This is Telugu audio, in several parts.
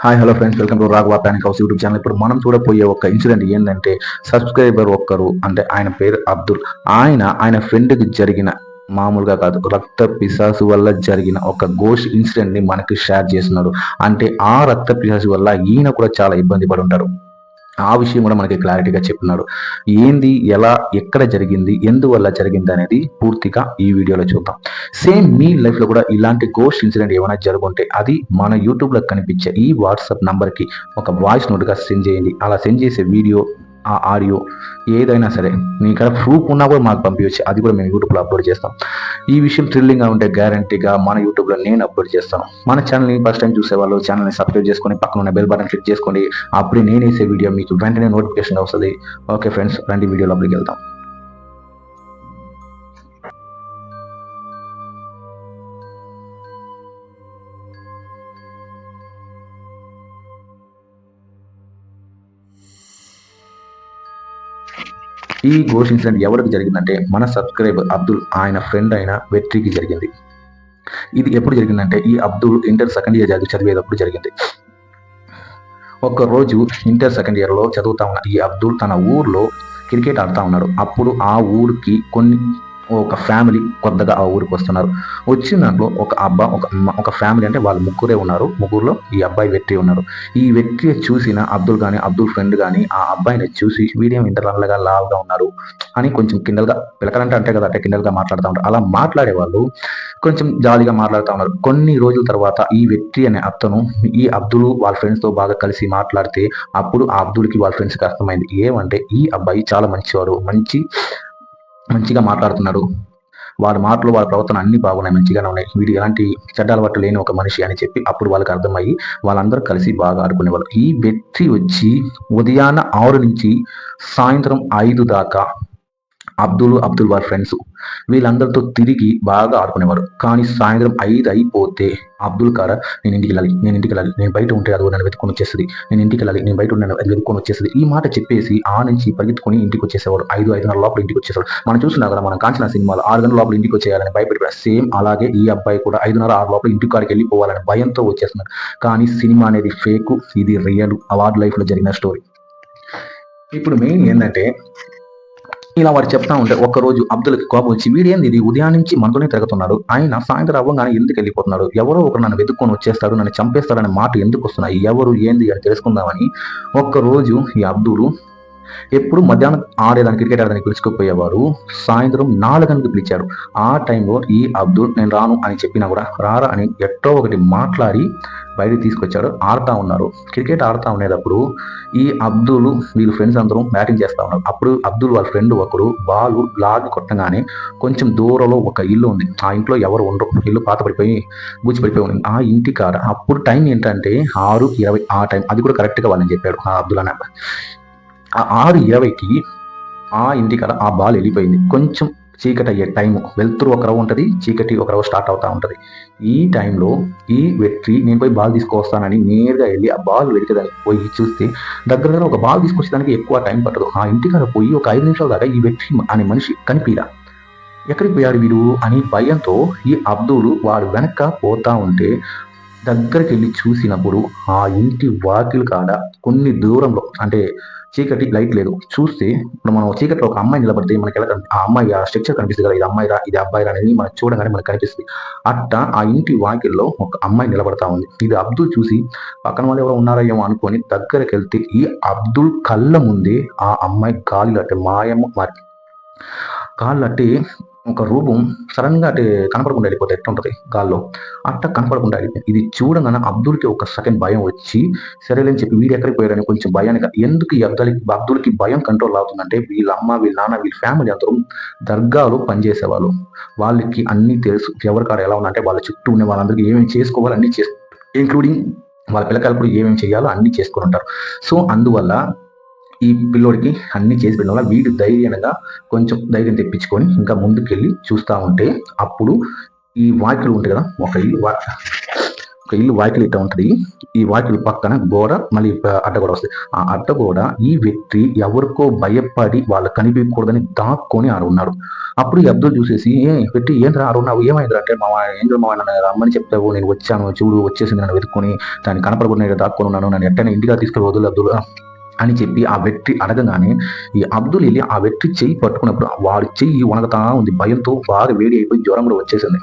Hi hello friends welcome to Raghava panic house YouTube channel ఇప్పుడు మనం చూడపోయే ఒక ఇన్సిడెంట్ ఏంటంటే సబ్స్క్రైబర్ ఒక్కరు అంటే ఆయన పేరు అబ్దుల్. ఆయన ఆయన ఫ్రెండ్కి జరిగిన మామూలుగా కాదు రక్త పిశాసు వల్ల జరిగిన ఒక గోష్ ఇన్సిడెంట్ని మనకి షేర్ చేస్తున్నాడు. అంటే ఆ రక్త పిశాసు వల్ల ఈయన కూడా చాలా ఇబ్బంది పడి ఉంటారు ఆ విషయం కూడా మనకి క్లారిటీగా చెప్తున్నాడు. ఏంది ఎలా ఎక్కడ జరిగింది ఎందువల్ల జరిగింది అనేది పూర్తిగా ఈ వీడియోలో చూద్దాం. సేమ్ మీ లైఫ్లో కూడా ఇలాంటి గోస్ట్ ఇన్సిడెంట్ ఏమైనా జరుగుంటే అది మన యూట్యూబ్లో కనిపించే ఈ వాట్సాప్ నంబర్కి ఒక వాయిస్ నోట్గా సెండ్ చేయండి. అలా సెండ్ చేసే వీడియో ఆ ఆడియో ఏదైనా సరే మీ ఇక్కడ ప్రూఫ్ ఉన్నా కూడా మాకు పంపించచ్చు అది కూడా మేము యూట్యూబ్లో అప్లోడ్ చేస్తాం. ఈ విషయం థ్రిల్లింగ్గా ఉంటే గ్యారంటీగా మన యూట్యూబ్లో నేను అప్లోడ్ చేస్తాను. మన ఛానల్ని ఫస్ట్ టైం చూసే వాళ్ళు ఛానల్ని సబ్స్క్రైబ్ చేసుకొని పక్కన ఉన్న బెల్ బటన్ క్లిక్ చేసుకోండి. అప్పుడే నేను వేసే వీడియో మీకు వెంటనే నోటిఫికేషన్ వస్తుంది. ఓకే ఫ్రెండ్స్ రండి వీడియో అప్పటికి వెళ్తాం ఈ గోష్ ఇన్సిడెంట్ ఎవరికి జరిగిందంటే మన సబ్స్క్రైబర్ అబ్దుల్ ఆయన ఫ్రెండ్ అయిన వెట్రికి జరిగింది. ఇది ఎప్పుడు జరిగిందంటే ఈ అబ్దుల్ ఇంటర్ సెకండ్ ఇయర్ చదివి చదివేటప్పుడు జరిగింది. ఒక రోజు ఇంటర్ సెకండ్ ఇయర్లో చదువుతా ఉన్న ఈ అబ్దుల్ తన ఊర్లో క్రికెట్ ఆడుతా ఉన్నాడు. అప్పుడు ఆ ఊరికి కొన్ని ఒక ఫ్యామిలీ కొత్తగా ఆ ఊరికి వస్తున్నారు. వచ్చిన దాంట్లో ఒక అబ్బా ఒక అమ్మ ఒక ఫ్యామిలీ అంటే వాళ్ళు ముగ్గురే ఉన్నారు. ముగ్గురులో ఈ అబ్బాయి వ్యక్తి ఉన్నారు. ఈ వ్యక్తి చూసిన అబ్దుల్ కానీ అబ్దుల్ ఫ్రెండ్ కానీ ఆ అబ్బాయిని చూసి వీడియం ఇంత నల్లగా లావుగా ఉన్నారు అని కొంచెం కిండల్గా పిలకలంటే అంటే కదా అంటే కిండల్గా మాట్లాడుతూ ఉంటారు. అలా మాట్లాడే వాళ్ళు కొంచెం జాలిగా మాట్లాడుతూ ఉన్నారు. కొన్ని రోజుల తర్వాత ఈ వ్యక్తి అనే అతను ఈ అబ్దుల్ వాళ్ళ ఫ్రెండ్స్తో బాగా కలిసి మాట్లాడితే అప్పుడు ఆ అబ్దుల్కి వాళ్ళ ఫ్రెండ్స్కి అర్థమైంది. ఏమంటే ఈ అబ్బాయి చాలా మంచివాడు మంచి మంచిగా మాట్లాడుతున్నాడు. వాడి మాటలు వాళ్ళ ప్రవర్తన అన్ని బాగున్నాయి మంచిగానే ఉన్నాయి. వీడు ఎలాంటి చెడ్డ అలవాటు లేని ఒక మనిషి అని చెప్పి అప్పుడు వాళ్ళకి అర్థమయ్యి వాళ్ళందరూ కలిసి బాగా ఆడుకునేవాళ్ళు. ఈ వ్యక్తి వచ్చి ఉదయాన్న ఆరు నుంచి సాయంత్రం ఐదు దాకా అబ్దుల్ అబ్దుల్ వారి ఫ్రెండ్స్ వీళ్ళందరితో తిరిగి బాగా ఆడుకునేవారు. కానీ సాయంత్రం ఐదు అయిపోతే అబ్దుల్ కార నేను ఇంటికి వెళ్ళాలి నేను ఇంటికి వెళ్ళాలి నేను బయట ఉంటే అది నన్ను వెతుకొని వచ్చేస్తుంది నేను ఇంటికి వెళ్ళాలి నేను బయట ఉన్నాను అది వెతుకొని వచ్చేస్తుంది. ఈ మాట చెప్పేసి ఆ నుంచి పరిగెత్తుకొని ఇంటికి వచ్చేసేవాడు. ఐదు ఐదున్నర లోపల ఇంటికి వచ్చేసాడు మనం చూస్తున్నా కదా మనం కాంచిన సినిమాలు ఆరు గంటల లోపల ఇంటికి వచ్చేయాలని భయపడి సేమ్ అలాగే ఈ అబ్బాయి కూడా ఐదున్నర ఆరు లోపల ఇంటికి కాడికి వెళ్ళిపోవాలని భయంతో వచ్చేస్తున్నాడు. కానీ సినిమా అనేది ఫేక్ ఇది రియల్ అవార్డు లైఫ్లో జరిగిన స్టోరీ ఇప్పుడు మెయిన్ ఏంటంటే ఇలా వాడు చెప్తా ఉంటే ఒక్కరోజు అబ్దుల్కి కోపం వచ్చి వీడేంది ఇది? ఉదయం నుంచి మనతోనే తిరుగుతున్నాడు. ఆయన సాయంత్రం అవ్వగానే ఎందుకు వెళ్ళిపోతున్నాడు. ఎవరో ఒకరు నన్ను వెతుక్కొని వచ్చేస్తాడు నన్ను చంపేస్తాడనే మాట ఎందుకు వస్తున్నాయి? ఎవరు ఏంది అని తెలుసుకుందామని ఒక్కరోజు ఈ అబ్దులు ఎప్పుడు మధ్యాహ్నం ఆడేదానికి క్రికెట్ ఆడడానికి పిలుచుకుపోయేవారు. సాయంత్రం నాలుగు గంటలకు పిలిచారు. ఆ టైంలో ఈ అబ్దుల్ నేను రాను అని చెప్పినా కూడా రారా అని ఎట్టో ఒకటి మాట్లాడి బయటకు తీసుకొచ్చాడు ఆడుతూ ఉన్నారు. క్రికెట్ ఆడుతూ ఉండేటప్పుడు ఈ అబ్దుల్ వీళ్ళు ఫ్రెండ్స్ అందరూ బ్యాటింగ్ చేస్తూ ఉన్నారు. అప్పుడు అబ్దుల్ వాళ్ళ ఫ్రెండ్ ఒకరు బాల్ లాగి కొట్టగానే కొంచెం దూరంలో ఒక ఇల్లు ఉంది. ఆ ఇంట్లో ఎవరు ఉండరు. ఇల్లు పాత పడిపోయి బూచి పడిపోయి ఉంది. ఆ ఇంటి కాడ అప్పుడు టైం ఏంటంటే ఆరు ఇరవై ఆ టైం. అది కూడా కరెక్ట్గా వాళ్ళని చెప్పాడు ఆ అబ్దుల్ అనే ఆ ఆరు ఇరవైకి ఆ ఇంటికాడ ఆ బాల్ వెళ్ళిపోయింది. కొంచెం చీకటి అయ్యే టైం వెళ్తురు ఒక రవ్వ ఉంటుంది చీకటి ఒక రవ్వ స్టార్ట్ అవుతా ఉంటుంది. ఈ టైంలో ఈ వ్యక్తి నేను పోయి బాల్ తీసుకొస్తానని నేరుగా వెళ్ళి ఆ బాల్ వెతికేదానికి పోయి చూస్తే దగ్గర దగ్గర ఒక బాల్ తీసుకొచ్చేదానికి ఎక్కువ టైం పట్టదు. ఆ ఇంటికాడ పోయి ఒక ఐదు నిమిషాల దాకా ఈ వ్యక్తి అనే మనిషి కనిపిరా ఎక్కడికి పోయాడు వీడు? అని భయంతో ఈ అబ్దులు వాడు వెనక పోతా ఉంటే దగ్గరికి వెళ్ళి చూసినప్పుడు ఆ ఇంటి వాకిలు కాడ కొన్ని దూరంలో అంటే చీకటి లైట్ లేదు. చూస్తే ఇప్పుడు మనం చీకటిలో ఒక అమ్మాయి నిలబడితే మనకి ఎలా ఆ అమ్మాయి ఆ స్ట్రక్చర్ కనిపిస్తుంది కదా ఇది అమ్మాయి రా ఇది అబ్బాయి రా అనేది మనం చూడగానే మనకు కనిపిస్తుంది. అట్ట ఆ ఇంటి వాకిల్లో ఒక అమ్మాయి నిలబడతా ఉంది. ఇది అబ్దుల్ చూసి పక్కన వాళ్ళు ఎవరో ఉన్నారో ఏమో అనుకొని దగ్గరికి వెళ్తే ఈ అబ్దుల్ కళ్ళ ముందే ఆ అమ్మాయి గాలిలో అంటే మాయమ్మ మారి కాళ్ళు అంటే ఒక రూపం సడన్గా అంటే కనపడకుండా వెళ్ళిపోతే ఎట్టుంటది గాల్లో. అట్ట కనపడకుండా వెళ్ళిపోయింది ఇది చూడగానే అబ్దుల్కి ఒక సెకండ్ భయం వచ్చి సరేలేని చెప్పి వీడు ఎక్కడికి పోయాడని కొంచెం భయానికి ఎందుకు ఈ అబ్దుల్కి అబ్దుల్కి భయం కంట్రోల్ అవుతుందంటే వీళ్ళ అమ్మ వీళ్ళ నాన్న వీళ్ళ ఫ్యామిలీ అందరూ దర్గాలో పనిచేసేవాళ్ళు. వాళ్ళకి అన్ని తెలుసు ఎవరికాడ ఎలా ఉందంటే వాళ్ళ చుట్టూ ఉన్న వాళ్ళందరికీ ఏమేమి చేసుకోవాలి అన్ని చేసు ఇంక్లూడింగ్ వాళ్ళ పిల్లకాయలు ఏమేమి చేయాలో అన్ని చేసుకుని ఉంటారు. సో అందువల్ల ఈ పిల్లోడికి అన్ని చేసి పెట్టడం వల్ల వీడు ధైర్యంగా కొంచెం ధైర్యం తెప్పించుకొని ఇంకా ముందుకెళ్ళి చూస్తూ ఉంటే అప్పుడు ఈ వాకిలు ఉంటాయి కదా ఒక ఇల్లు ఒక ఇల్లు వాకిలి ఇట్లా ఉంటుంది. ఈ వాకిలి పక్కన గోడ మళ్ళీ అడ్డగోడ వస్తుంది. ఆ అడ్డగోడ ఈ వ్యక్తి ఎవరికో భయపడి వాళ్ళు కనిపించకూడదని దాక్కొని ఆడున్నాడు అప్పుడు ఈ అబ్దుల్ చూసేసి ఏ పెట్టి ఏంద్రా ఆడ ఉన్నావు? ఏమైందిరా? అంటే మా ఏం మా రమ్మని చెప్తావు నేను వచ్చాను చూడు వచ్చేసింది నన్ను వెతుక్కొని దాన్ని కనపడకుండా దాక్కుని దాక్కొని ఉన్నాను. నన్ను ఎట్టైనా ఇంటిగా తీసుకెళ్ళి వదులు అబ్దుల్. అని చెప్పి ఆ వ్యక్తి అడగగానే ఈ అబ్దుల్ వెళ్ళి ఆ వ్యక్తి చెయ్యి పట్టుకున్నప్పుడు వాడి చెయ్యి వనగతా ఉంది. భయంతో బాగా వేడి అయిపోయి జ్వరం కూడా వచ్చేసింది.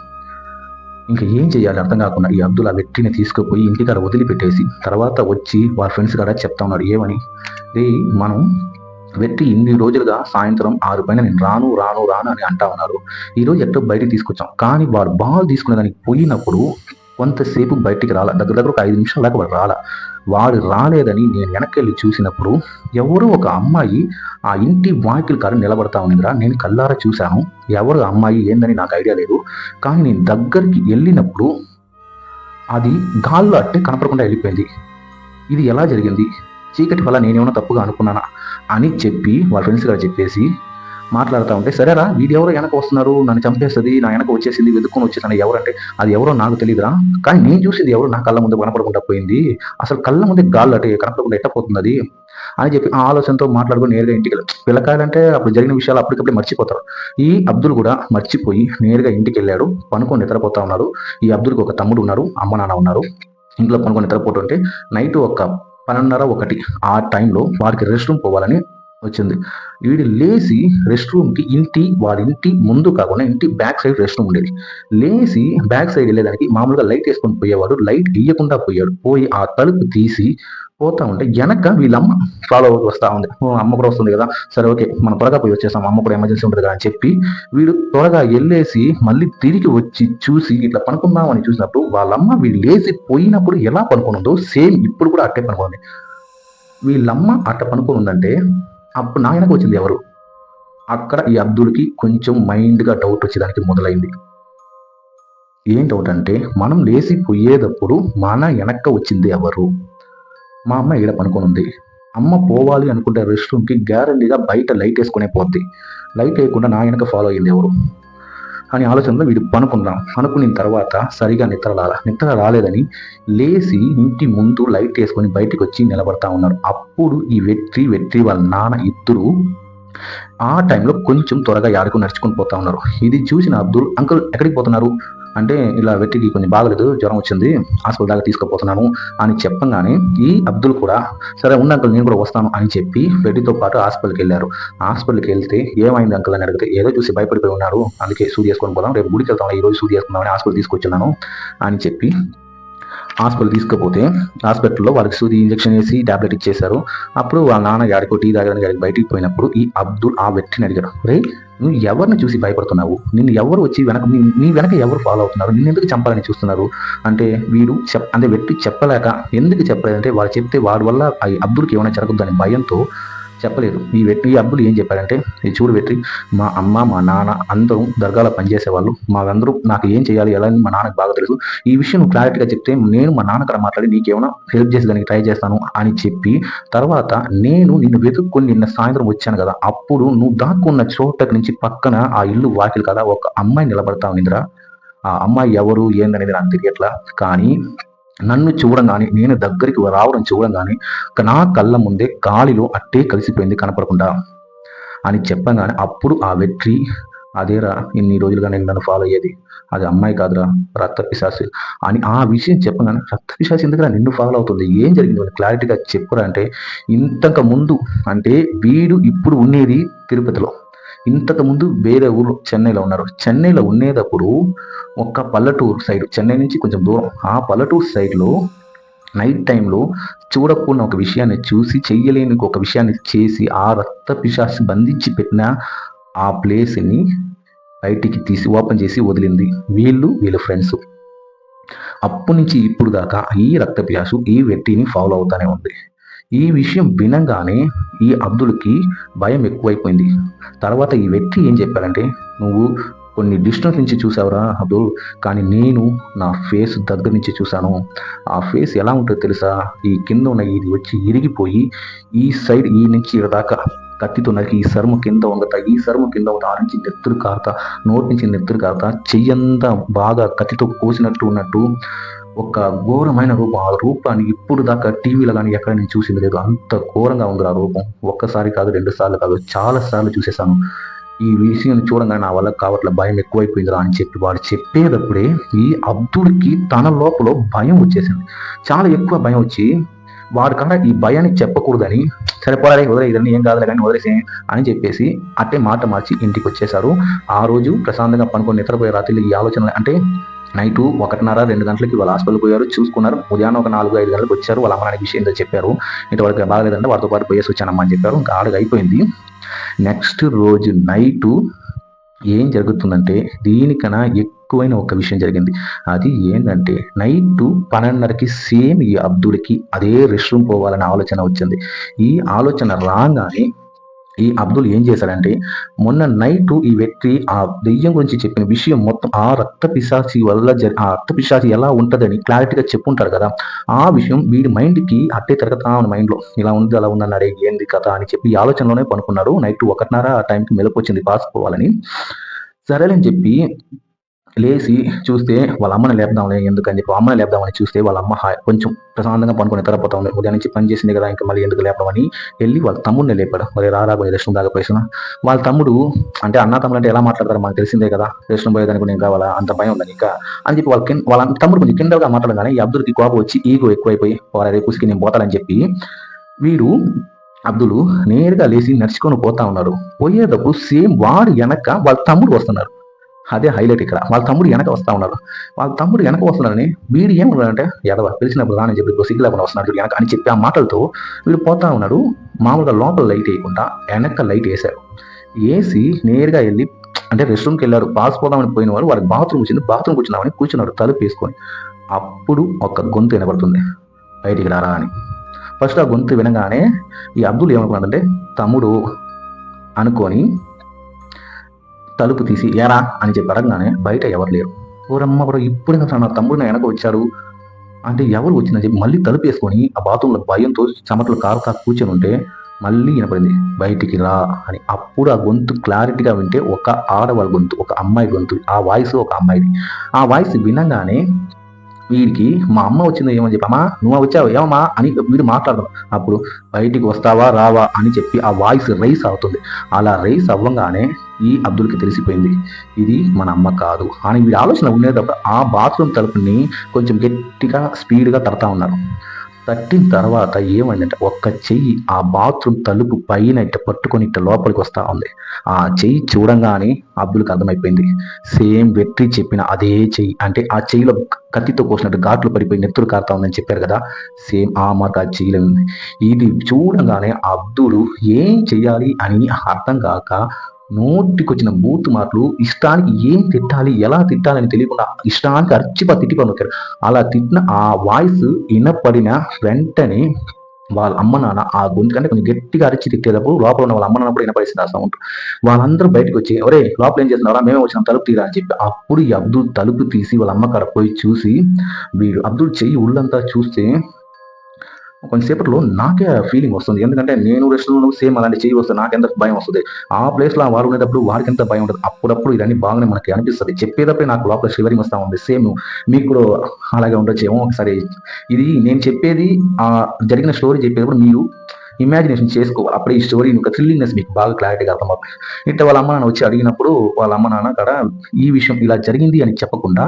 ఇంకా ఏం చేయాలి? అర్థం కాకుండా ఈ అబ్దుల్ ఆ వ్యక్తిని తీసుకుపోయి ఇంటికాడ వదిలిపెట్టేసి తర్వాత వచ్చి వాళ్ళ ఫ్రెండ్స్ కాడ చెప్తా ఉన్నారు ఏమని? రే మనం వ్యక్తి ఇన్ని రోజులుగా సాయంత్రం ఆరు పైన నేను రాను రాను రాను అని అంటా ఉన్నారు. ఈ రోజు ఎట్టో బయటికి తీసుకొచ్చాం. కానీ వాడు బాల్ తీసుకునే దానికి పోయినప్పుడు కొంతసేపు బయటికి రాల. దగ్గర దగ్గర ఒక ఐదు నిమిషాల దాకా వాడు రాల. వాడు రాలేదని నేను వెనకెళ్ళి చూసినప్పుడు ఎవరో ఒక అమ్మాయి ఆ ఇంటి వాకిల్ కారు నిలబడతా ఉందిరా నేను కల్లారా చూశాను. ఎవరు ఆ అమ్మాయి ఏందని నాకు ఐడియా లేదు. కానీ నేను దగ్గరికి వెళ్ళినప్పుడు అది గాల్లో అట్టే కనపడకుండా వెళ్ళిపోయింది. ఇది ఎలా జరిగింది? చీకటి వల్ల నేనేమైనా తప్పుగా అనుకున్నానా? అని చెప్పి వాళ్ళ ఫ్రెండ్స్ గారు చెప్పేసి మాట్లాడుతూ ఉంటే సరేరా వీడు వెనక వస్తున్నారు నన్ను చంపేస్తుంది నా వెనక వచ్చేసింది వెతుక్కొని వచ్చేసాను ఎవరంటే అది ఎవరో నాకు తెలియదురా కానీ నేను చూసింది ఎవరు నా కళ్ళ ముందు కనపడకుండా పోయింది. అసలు కళ్ళ ముందే గాల్లో అటు కనపడకుండా ఎట్టపోతుంది అది అని చెప్పి ఆ ఆలోచనతో మాట్లాడుకుని నేరుగా ఇంటికి వెళ్ళాడు పిల్లకాయలంటే అప్పుడు జరిగిన విషయాలు అప్పటికప్పుడే మర్చిపోతారు. ఈ అబ్దుల్ కూడా మర్చిపోయి నేరుగా ఇంటికి వెళ్ళాడు. పనుకొని నిద్రపోతా ఉన్నారు ఈ అబ్దుల్కి ఒక తమ్ముడు ఉన్నారు అమ్మ నాన్న ఉన్నారు. ఇంట్లో పనుకొని నిద్రపోతుంటే నైట్ ఒక పన్నెండున్నర ఒకటి ఆ టైంలో వారికి రెస్ట్ రూమ్ పోవాలని వచ్చింది. వీడు లేచి రెస్ట్ రూమ్కి ఇంటి వాడి ఇంటి ముందు కాకుండా ఇంటి బ్యాక్ సైడ్ రెస్ట్ రూమ్ ఉండేది. లేచి బ్యాక్ సైడ్ వెళ్ళేదానికి మామూలుగా లైట్ వేసుకొని పోయేవాడు లైట్ ఇయ్యకుండా పోయాడు. పోయి ఆ తలుపు తీసి పోతా ఉంటే వెనక వీళ్ళమ్మ ఫాలో అవుతూ వస్తూ ఉంది. అమ్మ కూడా వస్తుంది కదా. సరే ఓకే మనం త్వరగా పోయి వచ్చేసాం అమ్మ కూడా ఎమర్జెన్సీ ఉంటుంది కదా అని చెప్పి వీడు త్వరగా వెళ్ళేసి మళ్ళీ తిరిగి వచ్చి చూసి ఇట్లా పనుకుందామని చూసినప్పుడు వాళ్ళమ్మ వీళ్ళు లేచి పోయినప్పుడు ఎలా పనుకునుందో సేమ్ ఇప్పుడు కూడా అట్టే పనుకుంది. వీళ్ళమ్మ అట్ట పనుకొని ఉందంటే అప్పుడు నా వెనక వచ్చింది ఎవరు? అక్కడ ఈ అబ్దుల్కి కొంచెం మైండ్గా డౌట్ వచ్చేదానికి మొదలైంది. ఏం డౌట్ అంటే మనం లేచి పోయేటప్పుడు మన వెనక్క వచ్చింది ఎవరు? మా అమ్మ ఇక్కడ పనుకొని ఉంది అమ్మ పోవాలి అనుకుంటే రెస్ట్ రూమ్కి గ్యారంటీగా బయట లైట్ వేసుకునే పోద్ది. లైట్ వేయకుండా నా వెనక ఫాలో అయింది ఎవరు? అని ఆలోచనలో వీడు పనుకున్నాం పనుకున్న తర్వాత సరిగా నిద్ర రాల. నిద్ర రాలేదని లేచి ఇంటి ముందు లైట్ వేసుకొని బయటికి వచ్చి నిలబడతా ఉన్నారు. అప్పుడు ఈ వెట్రి వెట్రి వాళ్ళ నాన్న ఇద్దరు ఆ టైంలో కొంచెం త్వరగా యాడకు నడుచుకుని పోతా ఉన్నారు. ఇది చూసిన అబ్దుల్ అంకుల్ ఎక్కడికి పోతున్నారు? అంటే ఇలా వెట్టికి కొంచెం బాగలేదు జ్వరం వచ్చింది హాస్పిటల్ దాకా తీసుకుపోతున్నాను అని చెప్పంగానే ఈ అబ్దుల్ కూడా సరే ఉన్న అంకుల్ నేను కూడా వస్తాను అని చెప్పి వెట్టితో పాటు హాస్పిటల్కి వెళ్ళారు. హాస్పిటల్కి వెళ్తే ఏమైంది అంకుల్ అని అడిగితే ఏదో చూసి భయపడిపోయి ఉన్నారు అందుకే సూది వేసుకొని పోదాం రేపు గుడికి వెళ్తాం ఈ రోజు సూది వేసుకుందామని హాస్పిటల్ తీసుకొచ్చున్నాను అని చెప్పి హాస్పిటల్ తీసుకుపోతే హాస్పిటల్లో వాళ్ళకి సూది ఇంజక్షన్ వేసి టాబ్లెట్ ఇచ్చేశారు. అప్పుడు వాళ్ళ నాన్న గాడికో టీ తాగడానికి గారికి బయటికి పోయినప్పుడు ఈ అబ్దుల్ ఆ వ్యక్తిని అడిగాడు రే నువ్వు ఎవరిని చూసి భయపడుతున్నావు? నిన్ను ఎవరు వచ్చి వెనక నీ- వెనక ఎవరు ఫాలో అవుతున్నారు? నిన్ను ఎందుకు చంపాలని చూస్తున్నారు? అంటే వీడు చెప్ అంటే వ్యక్తి చెప్పలేక ఎందుకు చెప్పలేదంటే వాళ్ళు చెప్తే వాడి వల్ల ఆ అబ్దుల్కి ఏమైనా జరగద్దు అనే భయంతో చెప్పలేదు. ఈ వెట్రి ఈ అబ్బులు ఏం చెప్పారంటే ఈ చూడు వెట్రి మా అమ్మ మా నాన్న అందరూ దర్గాలో పనిచేసేవాళ్ళు. మాకందరూ నాకు ఏం చేయాలి ఎలా అని మా నాన్నకు బాగా తెలుసు. ఈ విషయం నువ్వు క్లారిటీగా చెప్తే నేను మా నాన్నక్కడ మాట్లాడి నీకేమైనా హెల్ప్ చేసేదానికి ట్రై చేస్తాను అని చెప్పి తర్వాత నేను నిన్ను వెతుక్కొని నిన్న సాయంత్రం వచ్చాను కదా అప్పుడు నువ్వు దాక్కున్న చోట నుంచి పక్కన ఆ ఇల్లు వాకిలు కదా ఒక అమ్మాయి నిలబడతా ఉందిరా ఆ అమ్మాయి ఎవరు ఏందనేది నాకు తెలియట్లా. కానీ నన్ను చూడంగానే నేను దగ్గరికి రావడం చూడంగానే నా కళ్ళ ముందే గాలిలో అట్టే కలిసిపోయింది కనపడకుండా. అని చెప్పగానే అప్పుడు ఆ వెట్రి అదేరా ఇన్ని రోజులుగా నేను నన్ను ఫాలో అయ్యేది. అది అమ్మాయి కాదురా రక్త పిశాసి అని ఆ విషయం చెప్పగానే రక్త పిశాసి ఎందుకురా నిన్ను ఫాలో అవుతుంది? ఏం జరిగింది? వాళ్ళు క్లారిటీగా చెప్పురా అంటే ఇంతకు ముందు అంటే వీడు ఇప్పుడు ఉండేది తిరుపతిలో. ఇంతకు ముందు వేరే ఊరు చెన్నైలో ఉన్నారు. చెన్నైలో ఉండేటప్పుడు ఒక్క పల్లెటూరు సైడ్ చెన్నై నుంచి కొంచెం దూరం. ఆ పల్లెటూరు సైడ్లో నైట్ టైంలో చూడకుండా ఒక విషయాన్ని చూసి చెయ్యలేని ఒక విషయాన్ని చేసి ఆ రక్త పిశాసి బంధించి పెట్టిన ఆ ప్లేస్ని బయటికి తీసి ఓపెన్ చేసి వదిలింది. వీళ్ళు వీళ్ళ ఫ్రెండ్స్ అప్పటి నుంచి ఇప్పుడు దాకా ఈ రక్త పిశాసు ఈ వ్యక్తిని ఫాలో అవుతానే ఉంది. ఈ విషయం వినగానే ఈ అబ్దుల్కి భయం ఎక్కువైపోయింది. తర్వాత ఈ వ్యక్తి ఏం చెప్పారంటే నువ్వు కొన్ని డిస్టెన్స్ నుంచి చూసావురా అబ్దుల్ కానీ నేను నా ఫేస్ దగ్గర నుంచి చూశాను. ఆ ఫేస్ ఎలా ఉంటుందో తెలుసా? ఈ కింద ఉన్న ఇది వచ్చి ఇరిగిపోయి ఈ సైడ్ ఈ నుంచి దాకా కత్తితో నరికి ఈ సరుము కింద వంగతా ఈ శర్మ కింద ఒక ఆ నుంచి నెత్తురు కారుతా నోటి నుంచి నెత్తురు కారుతా చెయ్యంతా బాగా కత్తితో కోసినట్టు ఉన్నట్టు ఒక ఘోరమైన రూపం. ఆ రూపాన్ని ఇప్పుడు దాకా టీవీలో కానీ ఎక్కడ నేను చూసింది లేదు. అంత ఘోరంగా ఉంది ఆ రూపం. ఒక్కసారి కాదు రెండు సార్లు కాదు చాలా సార్లు చూసేసాను ఈ విషయం చూడంగానే నా వల్ల కావట్లే భయం ఎక్కువైపోయిందిరా అని చెప్పి వాడు చెప్పేటప్పుడే ఈ అబ్దుల్కి తన లోపల భయం వచ్చేసింది. చాలా ఎక్కువ భయం వచ్చి వాడు కన్నా ఈ భయాన్ని చెప్పకూడదని సరే పోరాడే వదిలే ఇదని ఏం కాదులే కానీ వదిలేసే అని చెప్పేసి అట్టే మాట మార్చి ఇంటికి వచ్చేసారు ఆ రోజు ప్రశాంతంగా పనుకొని నిద్రపోయే రాత్రి ఈ ఆలోచనలు అంటే నైట్ ఒకటిన్నర రెండు గంటలకి వాళ్ళ హాస్పిటల్ పోయారు. చూసుకున్నారు. ఉదయాన్నం ఒక నాలుగు ఐదు గంటలకు వచ్చారు. వాళ్ళ అమ్మ విషయం ఏంటో చెప్పారు. ఇంతవరకు బాగలేదంటే వారితో పాటు పోయేసి వచ్చానమ్మా అని చెప్పారు. ఇంకా ఆడగా అయిపోయింది. నెక్స్ట్ రోజు నైటు ఏం జరుగుతుందంటే దీనికన్నా ఎక్కువైన ఒక విషయం జరిగింది. అది ఏంటంటే నైట్ పన్నెండున్నరకి సేమ్ ఈ అబ్దుడికి అదే రెస్ట్ రూమ్ పోవాలనే ఆలోచన వచ్చింది. ఈ ఆలోచన రాగానే ఈ అబ్దుల్ ఏం చేశాడంటే మొన్న నైట్ ఈ వ్యక్తి ఆ దెయ్యం గురించి చెప్పిన విషయం మొత్తం ఆ రక్త పిశాచి వల్ల జరి ఆ రక్త పిశాచి ఎలా ఉంటుందని క్లారిటీగా చెప్పుంటారు కదా. ఆ విషయం వీడి మైండ్కి అట్టే తిరగతా ఉన్న మైండ్లో ఇలా ఉంది అలా ఉందన్నాడే ఏంది కథ అని చెప్పి ఈ ఆలోచనలోనే పనుకున్నాడు నైట్ ఒకటిన్నర ఆ టైంకి మెలకు వచ్చింది పాస్ పోవాలని. సరేలని చెప్పి లేచి చూస్తే వాళ్ళ అమ్మని లేపుదాంలే ఎందుకని చెప్పి అమ్మని లేపుదామని చూస్తే వాళ్ళ అమ్మ కొంచెం ప్రశాంతంగా పనుకొని నిద్రపోతా ఉంది ఉదయం నుంచి పని చేసింది కదా ఇంకా మళ్ళీ ఎందుకు లేపడమని వెళ్ళి వాళ్ళ తమ్ముడిని లేపాడు. మరి రారా పోయి రెస్ట్ దాకా పోయిన వాళ్ళ తమ్ముడు అంటే అన్న తమ్ముడు అంటే ఎలా మాట్లాడతారు మనకు తెలిసిందే కదా రెస్ట్ పోయేదానికి నేను కావాలా అంత భయం ఉందని ఇంకా అని చెప్పి వాళ్ళ వాళ్ళ తమ్ముడు కొంచెం కిందగా మాట్లాడగానే ఈ అబ్దుల్కి కోపం వచ్చి ఈగో ఎక్కువైపోయి వాళ్ళ రేపుకి నేను పోతానని చెప్పి వీడు అబ్దులు నేరుగా లేచి నడుచుకొని పోతా ఉన్నారు పోయేటప్పుడు సేమ్ వాడు వెనక వాళ్ళ తమ్ముడు వస్తున్నారు అదే హైలైట్ ఇక్కడ. వాళ్ళ తమ్ముడు వెనక వస్తా ఉన్నారు వాళ్ళ తమ్ముడు వెనక వస్తున్నారని వీడు ఏమన్నాడంటే ఎదవ పిలిచినప్పుడు రాని చెప్పి సిగ్గు లేకుండా వస్తున్నాడు వెనక అని చెప్పి ఆ మాటలతో వీడు పోతా ఉన్నాడు. మామూలుగా లోపల లైట్ వేయకుండా వెనక లైట్ వేశారు. వేసి నేరుగా వెళ్ళి అంటే రెస్ట్ రూమ్కి వెళ్ళారు. పాస్ పోదామని పోయిన వాడు వారికి బాత్రూమ్ వచ్చింది. బాత్రూమ్ కూర్చున్నామని కూర్చున్నాడు తలుపు వేసుకొని. అప్పుడు ఒక గొంతు వినబడుతుంది. బయటికి రారా అని. ఫస్ట్ ఆ గొంతు వినగానే ఈ అబ్దుల్ ఏమనుకున్నాడంటే తమ్ముడు అనుకొని తలుపు తీసి ఏరా అని చెప్పి అడగగానే బయట ఎవరు లేరు. ఓరమ్మ బ్రో ఇప్పుడు నా తమ్ముడు నా వెనక వచ్చాడు. అంటే ఎవరు వచ్చిందని చెప్పి మళ్ళీ తలుపు వేసుకొని ఆ బాత్రూంలో భయంతో చెమటలు కారు కాకు కూర్చొని ఉంటే మళ్ళీ వినపడింది బయటికి రా అని. అప్పుడు ఆ గొంతు క్లారిటీగా వింటే ఒక ఆడవాళ్ళ గొంతు ఒక అమ్మాయి గొంతు ఆ వాయిస్ ఒక అమ్మాయిది. ఆ వాయిస్ వినగానే వీడికి మా అమ్మ వచ్చింది ఏమని చెప్పి అమ్మా నువ్వు వచ్చావు? ఏమమ్మా? అని వీడు మాట్లాడదాం అప్పుడు బయటికి వస్తావా రావా అని చెప్పి ఆ వాయిస్ రైస్ అవుతుంది. అలా రైస్ అవ్వగానే ఈ అబ్దుల్కి తెలిసిపోయింది. ఇది మన అమ్మ కాదు అని వీడి ఆలోచన ఉండేటప్పుడు ఆ బాత్రూమ్ తలుపుని కొంచెం గట్టిగా స్పీడ్గా తడతా ఉన్నారు. తట్టిన తర్వాత ఏమైందంటే ఒక్క చెయ్యి ఆ బాత్రూమ్ తలుపు పైన ఇట్ట పట్టుకొని ఇట్ట లోపలికి వస్తా ఉంది. ఆ చెయ్యి చూడంగానే అబ్బులకు అర్థమైపోయింది. సేమ్ వెట్రి చెప్పిన అదే చెయ్యి అంటే ఆ చెయ్యిలో కత్తితో కోసినట్టు ఘాట్లు పడిపోయి నెత్తులు కారుతా ఉందని చెప్పారు కదా సేమ్ ఆ మాట ఆ చెయ్యిలో ఉంది. ఇది చూడగానే అబ్దులు ఏం చెయ్యాలి అని అర్థం కాక నోటికొచ్చిన బూత్ మాటలు ఇష్టానికి ఏం తిట్టాలి ఎలా తిట్టాలని తెలియకుండా ఇష్టానికి అర్చిపా తిట్టిపడి అలా తిట్టిన ఆ వాయిస్ వినపడిన వెంటనే వాళ్ళ అమ్మ నాన్న ఆ గొంతు కంటే కొంచెం గట్టిగా అరిచి తిట్టేటప్పుడు లోపల ఉన్న వాళ్ళ అమ్మ నాన్న కూడా వినపడిస్తుంది ఆ సౌండ్. వాళ్ళందరూ బయటకు వచ్చి ఎవరే లోపల ఏం చేస్తున్నారా మేమే వచ్చిన తలుపు తీరా అని చెప్పి అప్పుడు ఈ అబ్దుల్ తలుపు తీసి వాళ్ళ అమ్మ కాడ పోయి చూసి వీడు అబ్దుల్ చెయ్యి ఉళ్ళంతా చూస్తే కొంతసేపట్లో నాకే ఫీలింగ్ వస్తుంది. ఎందుకంటే నేను రెస్టారెంట్లో సేమ్ అలాంటి చేయి వస్తుంది నాకెంత భయం వస్తుంది. ఆ ప్లేస్లో ఆ ఉండేటప్పుడు వారికి ఎంత భయం ఉంటుంది? అప్పుడప్పుడు ఇవన్నీ బాగానే మనకి అనిపిస్తుంది. చెప్పేటప్పుడే నాకు లోపల షివరింగ్ వస్తూ ఉంది. సేమ్ మీకు కూడా అలాగే ఉండొచ్చేమో ఒకసారి. ఇది నేను చెప్పేది ఆ జరిగిన స్టోరీ చెప్పేటప్పుడు మీరు ఇమాజినేషన్ చేసుకోవాలి. అప్పుడే ఈ స్టోరీ ఇంకా థ్రిల్లింగ్నెస్ మీకు బాగా క్లారిటీగా అర్థమవుతుంది. ఇట్లా వాళ్ళ అమ్మ నాన్న వచ్చి అడిగినప్పుడు వాళ్ళ అమ్మ నాన్న అక్కడ ఈ విషయం ఇలా జరిగింది అని చెప్పకుండా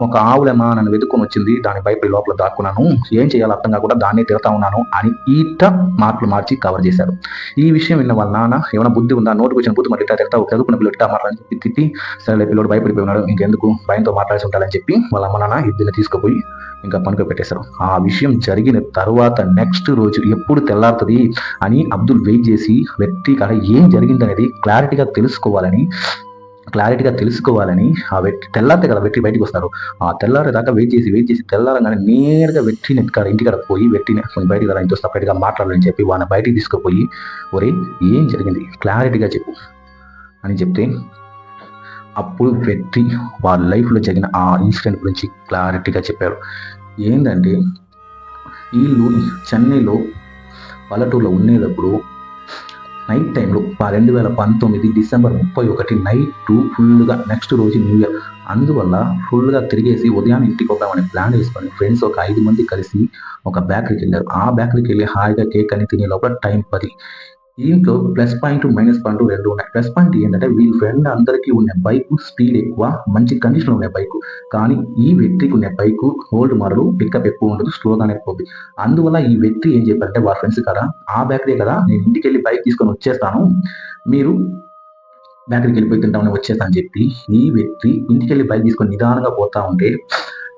ఒక ఆవులమ్మ నన్ను వెతుక్కొని వచ్చింది. దాని భయపడి లోపల దాక్కున్నాను. ఏం చేయాలో అర్థం కాకుండా దాన్నే తిడతా ఉన్నాను అని ఈట మార్కులు మార్చి కవర్ చేశారు. ఈ విషయం విన్న వాళ్ళ నాన్న ఏమైనా బుద్ధి ఉందా? నోటుకు వచ్చిన బుద్ధి మరి ఇట్లా చదువుకున్న పిల్లలు ఇట్లా మాట్లాడని చెప్పి తిప్పి సరే పిల్లడు భయపడిపోయి ఉన్నాడు. ఇంకెందుకు? భయంతో మాట్లాడి ఉంటాడని చెప్పి వాళ్ళ అమ్మ నాన్న ఇద్దరిని తీసుకుపోయి ఇంకా పనుక పెట్టేశారు. ఆ విషయం జరిగిన తర్వాత నెక్స్ట్ రోజు ఎప్పుడు తెల్లారుతుంది అని అబ్దుల్ వెయిట్ చేసి వ్యక్తి కాడ ఏం జరిగిందనేది క్లారిటీగా తెలుసుకోవాలని క్లారిటీగా తెలుసుకోవాలని ఆ వెట్టి తెల్లారితే కదా వెట్టి బయటకు వస్తారు. ఆ తెల్లారి దాకా వెయిట్ చేసి వెయిట్ చేసి తెల్లారంగానే నేరుగా వెట్టిని ఇంటి ఇంటికాడ పోయి వెట్టిని కొన్ని బయటికి కదా ఇంట్లో సపరేట్గా మాట్లాడాలని చెప్పి వాళ్ళని బయటికి తీసుకుపోయి ఒరే ఏం జరిగింది? క్లారిటీగా చెప్పు అని చెప్తే అప్పుడు వ్యక్తి వాళ్ళ లైఫ్లో జరిగిన ఆ ఇన్సిడెంట్ గురించి క్లారిటీగా చెప్పారు. ఏంటంటే వీళ్ళు చెన్నైలో పల్లెటూరులో ఉండేటప్పుడు నైట్ టైంలో రెండు వేల పంతొమ్మిది డిసెంబర్ ముప్పై ఒకటి నైట్ ఫుల్గా నెక్స్ట్ రోజు న్యూ ఇయర్ అందువల్ల ఫుల్గా తిరిగేసి ఉదయాన్నే ఇంటికి వద్దామని ప్లాన్ వేసుకొని ఫ్రెండ్స్ ఒక ఐదు మంది కలిసి ఒక బేకరీకి వెళ్ళారు. ఆ బేకరీకి వెళ్ళి హాయిగా కేక్ అని తినే లోపల టైం పది. దీంట్లో ప్లస్ పాయింట్ మైనస్ పాయింట్ రెండు ఉన్నాయి. ప్లస్ పాయింట్ ఏంటంటే వీళ్ళ ఫ్రెండ్ అందరికీ ఉన్న బైక్ స్పీడ్ ఎక్కువ మంచి కండిషన్ ఉన్న బైక్ కానీ ఈ వ్యక్తికి ఉన్న బైక్ ఓల్డ్ మోడల్ పికప్ ఎక్కువ ఉండదు స్లోగానే పోతుంది అందువల్ల ఈ వ్యక్తి ఏం చెప్పారంటే వాళ్ళ ఫ్రెండ్స్ కదా? ఆ బేకరీ కదా నేను ఇంటికి వెళ్ళి బైక్ తీసుకొని వచ్చేస్తాను. మీరు బేకరీకి వెళ్ళిపోయి తింటామని వచ్చేస్తాను చెప్పి ఈ వ్యక్తి ఇంటికి వెళ్ళి బైక్ తీసుకొని నిదానంగా పోతా ఉంటే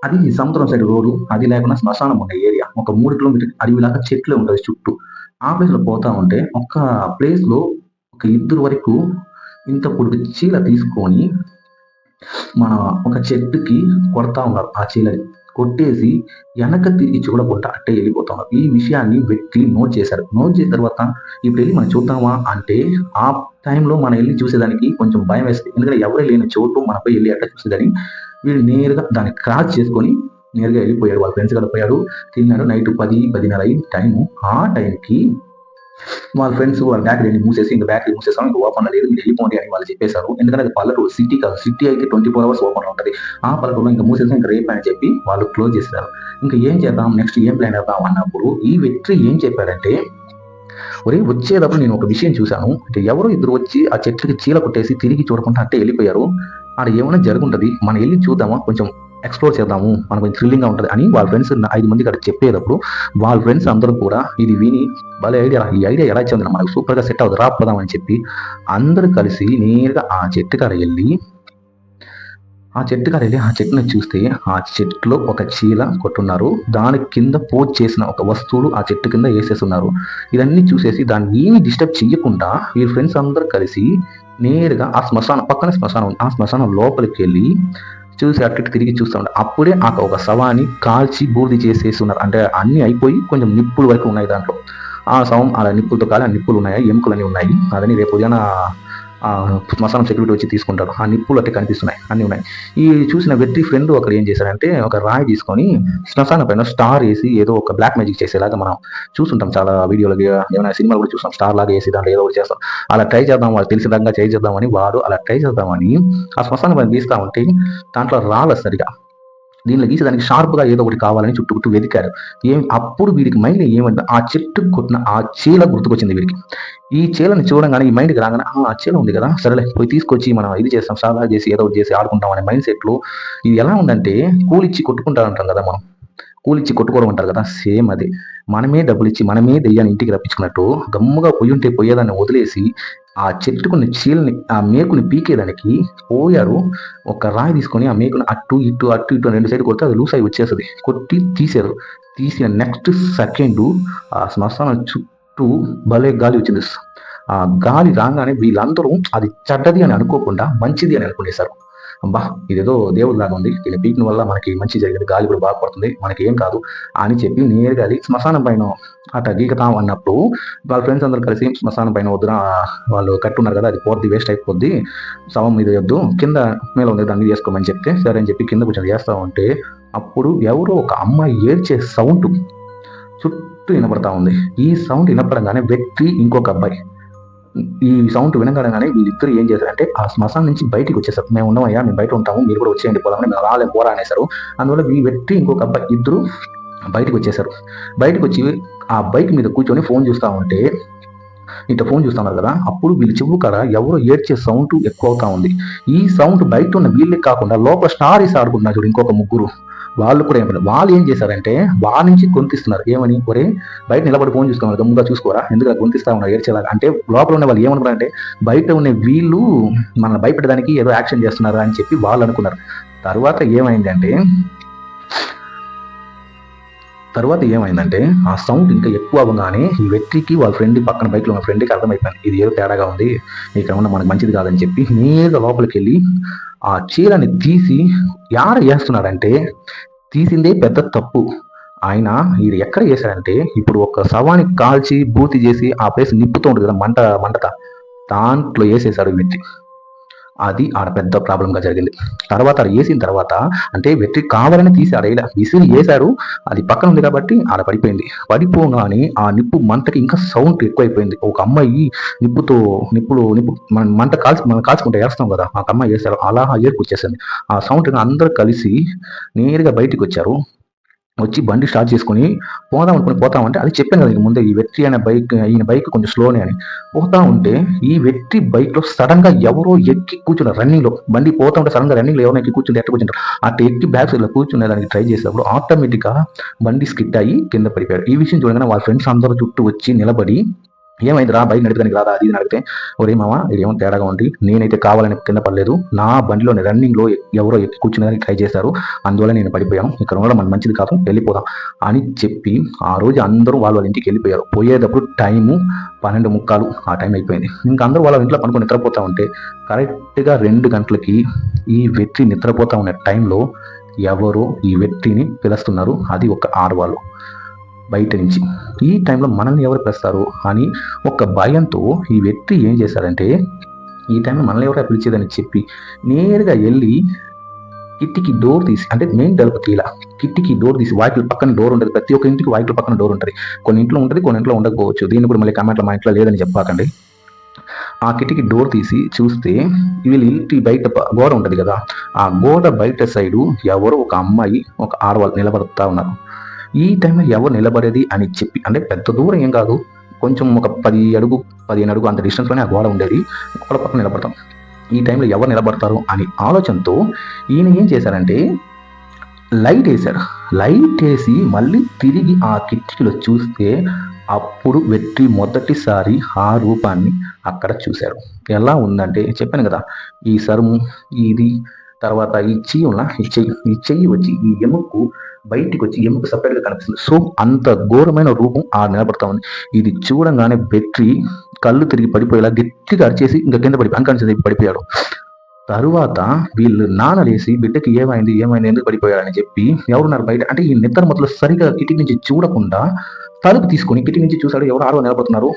అది సముద్రం సైడ్ రోడ్డు అది లేకుండా శ్మశానం ఉండే ఏరియా ఒక మూడు కిలోమీటర్ అడవిలాగా చెట్లు ఉంటుంది చుట్టూ. ఆ ప్లేస్లో పోతా ఉంటే ఒక ప్లేస్లో ఒక ఇద్దరు వరకు ఇంత పొడుగు చీల తీసుకొని మన ఒక చెట్టుకి కొడతా ఉన్నారు. ఆ చీలని కొట్టేసి వెనక తిరిగి చూడకుండా అట్టే వెళ్ళిపోతున్నారు ఈ విషయాన్ని వ్యక్తి నోట్ చేశారు. నోట్ చేసిన తర్వాత ఇప్పుడు వెళ్ళి మనం చూద్దామా అంటే ఆ టైంలో మనం వెళ్ళి చూసేదానికి కొంచెం భయం వేస్తుంది. ఎందుకంటే ఎవరు లేని చోటు మనపై వెళ్ళి అట్లా చూసేదాన్ని వీళ్ళు నేరుగా దాన్ని క్రాస్ చేసుకొని నేరుగా వెళ్ళిపోయారు వాళ్ళ ఫ్రెండ్స్ కూడా పోయారు తిన్నారు నైట్ పది పదిన్నర అయింది టైము ఆ టైంకి వాళ్ళ ఫ్రెండ్స్ వాళ్ళ బ్యాటరీ మూసేసి ఇంకా బ్యాటరీ మూసేసాం ఇంకా ఓపెన్ లేదు మీరు వెళ్ళిపోండి అని వాళ్ళు చెప్పేశారు. ఎందుకంటే అది పల్లెటూరు సిటీ కాదు సిటీ అయితే ట్వంటీ ఫోర్ అవర్స్ ఓపెన్ ఉంటుంది. ఆ పల్లెటూరులో ఇంకా మూసేసాం ఇంకా రేపు అని చెప్పి వాళ్ళు క్లోజ్ చేశారు ఇంకా ఏం చేద్దాం? నెక్స్ట్ ఏం ప్లాన్ చేద్దాం అన్నప్పుడు ఈ వ్యక్తి ఏం చెప్పాడంటే ఒరే వచ్చేటప్పుడు నేను ఒక విషయం చూశాను. అంటే ఎవరో ఇద్దరు వచ్చి ఆ చెట్లకి చీల కొట్టేసి తిరిగి చూడకుండా అంటే వెళ్ళిపోయారు. ఆడ ఏమైనా జరుగుంటుంది? మనం వెళ్ళి చూద్దామా? కొంచెం ఎక్స్ప్లోర్ చేద్దాము. మనకు కొంచెం థ్రిల్లింగ్గా ఉంటుంది అని వాళ్ళ ఫ్రెండ్స్ ఐదు మంది అక్కడ చెప్పేటప్పుడు వాళ్ళ ఫ్రెండ్స్ అందరూ కూడా ఇది విని భలే ఐడియా ఈ ఐడియా ఎలా ఇచ్చింది మనకు సూపర్గా సెట్ అవుతుంది రాపదాం అని చెప్పి అందరూ కలిసి నేరుగా ఆ చెట్టు కాడ వెళ్ళి ఆ చెట్టు కాడ వెళ్ళి ఆ చెట్టుని చూస్తే ఆ చెట్టులో ఒక చీల కొట్టున్నారు. దాని కింద పోజ్ చేసిన ఒక వస్తువులు ఆ చెట్టు కింద వేసేస్తున్నారు. ఇవన్నీ చూసేసి దాన్ని ఏమి డిస్టర్బ్ చేయకుండా వీళ్ళ ఫ్రెండ్స్ అందరూ కలిసి నేరుగా ఆ శ్మశానం పక్కన శ్మశానం ఆ శ్మశానం లోపలికి వెళ్ళి చూసి అటు తిరిగి చూస్తాం అప్పుడే ఆ ఒక శవాన్ని కాల్చి బూర్ది చేసేసి ఉన్నారు. అంటే అన్ని అయిపోయి కొంచెం నిప్పులు వరకు ఉన్నాయి దాంట్లో. ఆ శవం అలా నిప్పులతో కాలి ఆ నిప్పులు ఉన్నాయి ఎముకలు అన్ని ఉన్నాయి. అదని రేపు ఉదయాన శ్మశానం సెక్యూరిటీ వచ్చి తీసుకుంటారు. ఆ నిప్పులు అట్టే కనిపిస్తున్నాయి. అన్నీ ఉన్నాయి. ఈ చూసిన వ్యక్తి ఫ్రెండ్ ఒకరు ఏం చేశారంటే ఒక రాయి తీసుకొని శ్మశానం పైన స్టార్ వేసి ఏదో ఒక బ్లాక్ మ్యాజిక్ చేసేలాగా మనం చూస్తుంటాం చాలా వీడియోలు ఏమైనా సినిమాలు కూడా చూస్తాం. స్టార్ లాగా వేసి దాంట్లో ఏదో ఒకటి చేస్తాం. అలా ట్రై చేద్దాం వాళ్ళు తెలిసిన విధంగా ట్రై చేద్దామని వాడు అలా ట్రై చేద్దామని ఆ శ్మశానం పైన తీస్తా ఉంటే దాంట్లో రాలేదు సరిగా దీనిలో గీసేదానికి షార్ప్గా ఏదో ఒకటి కావాలని చుట్టూ వెతికారు. ఏం అప్పుడు వీరికి మైండ్ ఏమంటే ఆ చెట్టు కొట్టిన ఆ చీల గుర్తుకొచ్చింది వీరికి. ఈ చీలని చూడంగానే ఈ మైండ్కి రాగానే ఆ చీల ఉంది కదా సరేలే పోయి తీసుకొచ్చి మనం ఇది చేస్తాం సాదా చేసి ఏదో ఒకటి చేసి ఆడుకుంటాం అనే మైండ్ సెట్లో ఇది ఎలా ఉందంటే కూలిచ్చి కొట్టుకుంటారంటాం కదా మనం. కూలిచ్చి కొట్టుకోవడం అంటారు కదా సేమ్ అది. మనమే డబ్బులు ఇచ్చి మనమే దెయ్యాన్ని ఇంటికి రప్పించుకున్నట్టు గమ్ముగా పొయ్యి ఉంటే పొయ్యేదాన్ని వదిలేసి ఆ చెట్టుకున్న చీలని ఆ మేకుని పీకేదానికి పోయారు. ఒక రాయి తీసుకొని ఆ మేకుని అటు ఇటు అటు ఇటు రెండు సైడ్ కొడితే అది లూస్ అయి వచ్చేస్తుంది. కొట్టి తీసారు. తీసిన నెక్స్ట్ సెకండ్ ఆ శ్మశానం చుట్టూ భలే గాలి వచ్చింది. ఆ గాలి రాగానే వీళ్ళందరూ అది చెడ్డది అని అనుకోకుండా మంచిది అని అనుకునేశారు. అబ్బా ఇదేదో దేవుడిలాగా ఉంది. ఇలా పీకిన వల్ల మనకి మంచి జరిగింది గాలి కూడా బాగా పడుతుంది మనకి ఏం కాదు అని చెప్పి నేరుగా అది శ్మశానం పైన అట్ట గీకతాం అన్నప్పుడు వాళ్ళ ఫ్రెండ్స్ అందరు కలిసి శ్మశానం పైన వద్దున వాళ్ళు కట్టున్నారు కదా అది పోద్ది వేస్ట్ అయిపోద్ది. శవం మీద వద్దు కింద మేల ఉంది దాన్ని చేసుకోమని చెప్తే సరే అని చెప్పి కింద కొంచెం చేస్తా ఉంటే అప్పుడు ఎవరో ఒక అమ్మాయి ఏడ్చే సౌండ్ చుట్టూ వినపడతా ఉంది. ఈ సౌండ్ వినపడంగానే వ్యక్తి ఇంకొక అబ్బాయి ఈ సౌండ్ వినగానే వీళ్ళిద్దరు ఏం చేశారంటే ఆ శ్మశానం నుంచి బయటికి వచ్చేసారు. మేము ఉన్నామయ్యా మేము బయట ఉంటాము మీరు కూడా వచ్చేయండి పోదామని మేము రాలే పోరా అనేసారు అందువల్ల ఈ వ్యక్తి ఇంకొక అబ్బాయి ఇద్దరు బయటకు వచ్చేసారు బయటకు వచ్చి ఆ బైక్ మీద కూర్చొని ఫోన్ చూస్తూ ఉంటే ఇట్లా ఫోన్ చూస్తున్నారు కదా అప్పుడు వీళ్ళు చెవు కాడ ఎవరో ఏడ్చే సౌండ్ ఎక్కువ అవుతా ఉంది. ఈ సౌండ్ బయట ఉన్న వీళ్ళకి కాకుండా లోపల స్టారీస్ ఆడుకుంటున్నారు చూడు ఇంకొక ముగ్గురు. వాళ్ళు కూడా ఏమైనా వాళ్ళు ఏం చేశారంటే వాళ్ళ నుంచి గొంతిస్తున్నారు. ఏమని? ఒరే బయట నిలబడి ఫోన్ చూసుకోవాలి గమ్ముగా చూసుకోరా? ఎందుకు గొంతిస్తా ఉన్నారు ఏడ్చేలాగా. అంటే లోపల ఉన్న వాళ్ళు ఏమనుకున్నారంటే బయట ఉన్న వీళ్ళు మన భయపెట్టడానికి ఏదో యాక్షన్ చేస్తున్నారు అని చెప్పి వాళ్ళు అనుకున్నారు. తర్వాత ఏమైంది అంటే తర్వాత ఏమైందంటే ఆ సౌండ్ ఇంకా ఎక్కువ అవ్వగానే ఈ వ్యక్తికి వాళ్ళ ఫ్రెండ్ పక్కన బైక్లో ఉన్న ఫ్రెండ్కి అర్థమైపోయింది. ఇది ఏదో తేడాగా ఉంది ఇక్కడ ఉన్న మనకు మంచిది కాదని చెప్పి నేరుగా లోపలికి వెళ్ళి ఆ చీరని తీసి యాడ వేస్తున్నాడంటే తీసిందే పెద్ద తప్పు. ఆయన ఇది ఎక్కడ చేశాడంటే ఇప్పుడు ఒక శవాన్ని కాల్చి బూతి చేసి ఆ ప్లేస్ నిప్పుతూ ఉంటుంది కదా మంట మంటత దాంట్లో వేసేసాడు వ్యక్తి. అది ఆడ పెద్ద ప్రాబ్లంగా జరిగింది. తర్వాత ఆడ వేసిన తర్వాత అంటే వెట్రి కావాలని తీసి ఆడ విసిరి వేశారు. అది పక్కన ఉంది కాబట్టి ఆడ పడిపోయింది. పడిపోగానే ఆ నిప్పు మంటకి ఇంకా సౌండ్ ఎక్కువైపోయింది. ఒక అమ్మాయి నిప్పుతో నిప్పులు నిప్పు మన మంట కాల్చి మనం కాల్చుకుంటే వేస్తాం కదా. ఆ అమ్మాయి వేశారు అలా ఏర్పు వచ్చేసింది. ఆ సౌండ్ అందరూ కలిసి నేరుగా బయటికి వచ్చారు. వచ్చి బండి స్టార్ట్ చేసుకుని పోదాం అనుకుని పోతామంటే అది చెప్పాను కదా ముందే ఈ వెట్రి అనే బైక్ ఈయన బైక్ కొంచెం స్లోనే అని. పోతా ఉంటే ఈ వెట్రి బైక్లో సడన్గా సడన్గా ఎవరో ఎక్కి కూర్చున్నారు రన్నింగ్లో బండి పోతా ఉంటే సడన్గా రన్నింగ్ ఎవరో ఎక్కి కూర్చుంటే ఎట్లా కూర్చుంటారు? అటు ఎక్కి బ్యాక్ సైడ్లో కూర్చునే దానికి ట్రై చేసినప్పుడు ఆటోమేటిక్గా బండి స్కిట్ అయ్యి కింద పడిపోయారు ఈ విషయం చూడగానే వాళ్ళ ఫ్రెండ్స్ అందరూ చుట్టూ వచ్చి నిలబడి ఏమైంది రా బైక్ నడిపడానికి రాదా? అది అడిగితే ఒరే మామ ఇది ఏమో తేడాగా ఉంది. నేనైతే కావాలని కింద పడలేదు. నా బండిలో రన్నింగ్లో ఎవరో ఎక్కి కూర్చునేదానికి ట్రై చేశారు. అందువల్ల నేను పడిపోయాను. ఇక్కడ ఉండడం మన మంచిది కాదు వెళ్ళిపోదాం అని చెప్పి ఆ రోజు అందరూ వాళ్ళ వాళ్ళ ఇంటికి వెళ్ళిపోయారు. పోయేటప్పుడు టైము పన్నెండు ముక్కాలు. ఆ టైం అయిపోయింది. ఇంకా అందరూ వాళ్ళ ఇంట్లో పనుకొని నిద్రపోతా ఉంటే కరెక్ట్గా రెండు గంటలకి ఈ వ్యక్తి నిద్రపోతా ఉన్న టైంలో ఎవరో ఈ వ్యక్తిని పిలుస్తున్నారు. అది ఒక ఆడవాళ్ళు. బయట నుంచి. ఈ టైంలో మనల్ని ఎవరు పిలుస్తారు? అని ఒక భయంతో ఈ వ్యక్తి ఏం చేశారంటే ఈ టైంలో మనల్ని ఎవరు పిలిచేదని చెప్పి నేరుగా వెళ్ళి కిట్టికి డోర్ తీసి అంటే మెయిన్ తలుపు తీలా కిట్టికి డోర్ తీసి వాకిల్ పక్కన డోర్ ఉంటుంది. ప్రతి ఒక్క ఇంటికి వాకిల్ పక్కన డోర్ ఉంటుంది. కొన్ని ఇంట్లో ఉంటుంది కొన్ని ఇంట్లో ఉండకపోవచ్చు. దీన్ని కూడా మళ్ళీ కమెంట్లో మా ఇంట్లో లేదని చెప్పాకండి. ఆ కిటికీ డోర్ తీసి చూస్తే వీళ్ళ ఇంటి బయట గోడ ఉంటుంది కదా. ఆ గోడ బయట సైడు ఎవరో ఒక అమ్మాయి ఒక ఆడవాళ్ళు నిలబడుతా ఉన్నారు. ఈ టైంలో ఎవరు నిలబడేది అని చెప్పి అంటే పెద్ద దూరం ఏం కాదు. కొంచెం ఒక పది అడుగు పదిహేను అడుగు అంత డిస్టెన్స్లోనే ఆ గోడ ఉండేది. గోడ పక్కన నిలబడతాం. ఈ టైంలో ఎవరు నిలబడతారు అని ఆలోచనతో ఈయన ఏం చేశారంటే లైట్ వేశారు. లైట్ వేసి మళ్ళీ తిరిగి ఆ కిటికీలో చూస్తే అప్పుడు వెట్టి మొదటిసారి ఆ రూపాన్ని అక్కడ చూశారు. ఎలా ఉందంటే చెప్పాను కదా ఈ సరుము ఇది తర్వాత ఈ చెయ్యి ఉన్న ఈ చెయ్యి ఈ చెయ్యి వచ్చి ఈ ఎముకు బయటికి వచ్చి ఎముక సపరేట్గా కనిపిస్తుంది. సో అంత ఘోరమైన రూపం ఆ నిలబడతా ఉంది. ఇది చూడంగానే బెట్రి కళ్ళు తిరిగి పడిపోయేలా గట్టిగా అరిచేసి ఇంకా కింద పడి అంకనిసి పడిపోయాడు. తరువాత వీళ్ళు నానలేసి బిడ్డకి ఏమైంది? ఏమైంది? ఎందుకు పడిపోయాడని చెప్పి ఎవరున్నారు బయట? అంటే ఈ నిద్ర మొదలు సరిగా కిటికీ నుంచి చూడకుండా తలుపు తీసుకొని కిటికీ నుంచి చూశాడు ఎవరు? ఆరో నిలబడుతున్నారు.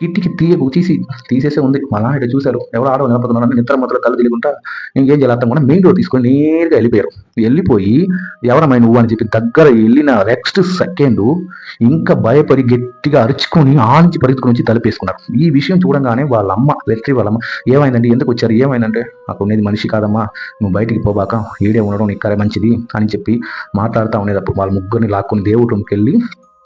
కిటికీ తీయకు తీసి తీసేసే ఉంది. మళ్ళా ఇటు చూశారు? ఎవరు ఆడవ నిలబడుతున్నారని నిద్ర మొదలు కళ్ళు తెలియకుండా ఇంకేం చేయాలి? కూడా మెయిన్ రోడ్ తీసుకొని నేరుగా వెళ్ళిపోయారు. వెళ్ళిపోయి ఎవరమ్మా నువ్వు అని చెప్పి దగ్గర వెళ్ళిన నెక్స్ట్ సెకండ్ ఇంకా భయపడి గట్టిగా అరుచుకొని ఆంచి పరిగెత్తుకుని వచ్చి తలుపేసుకున్నారు. ఈ విషయం చూడంగానే వాళ్ళ అమ్మ వెట్రి వాళ్ళమ్మ ఏమైందండి? ఎందుకు వచ్చారు? ఏమైందంటే అక్కడ ఉండేది మనిషి కాదమ్మా. నువ్వు బయటికి పోబాక ఈడే ఉండడం ఇక్కడే మంచిది అని చెప్పి మాట్లాడుతూ ఉండేటప్పుడు వాళ్ళ ముగ్గురిని లాక్కుని దేవుడికి వెళ్ళి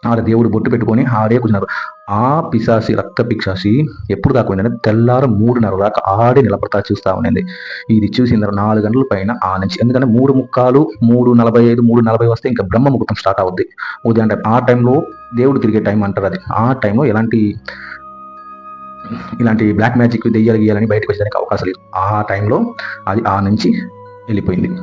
ఆడ దేవుడు బొట్టు పెట్టుకొని ఆడే కూర్చున్నారు. ఆ పిశాసి రక్త పిశాసి ఎప్పుడు కాకుండా తెల్లారు మూడున్నర దాకా ఆడే నిలబడతా చూస్తా ఉండింది. ఇది చూసిన నాలుగు గంటల పైన ఆ నుంచి. ఎందుకంటే మూడు ముక్కాలు మూడు నలభై ఐదు మూడు నలభై వస్తే ఇంకా బ్రహ్మ ముహూర్తం స్టార్ట్ అవుద్ది. ఉదయం టైం ఆ టైంలో దేవుడు తిరిగే టైం అంటారు అది. ఆ టైంలో ఎలాంటి ఇలాంటి బ్లాక్ మ్యాజిక్ దెయ్యాలు గీయాలని బయటకు వచ్చేదానికి అవకాశం లేదు. ఆ టైంలో అది ఆ నుంచి వెళ్ళిపోయింది.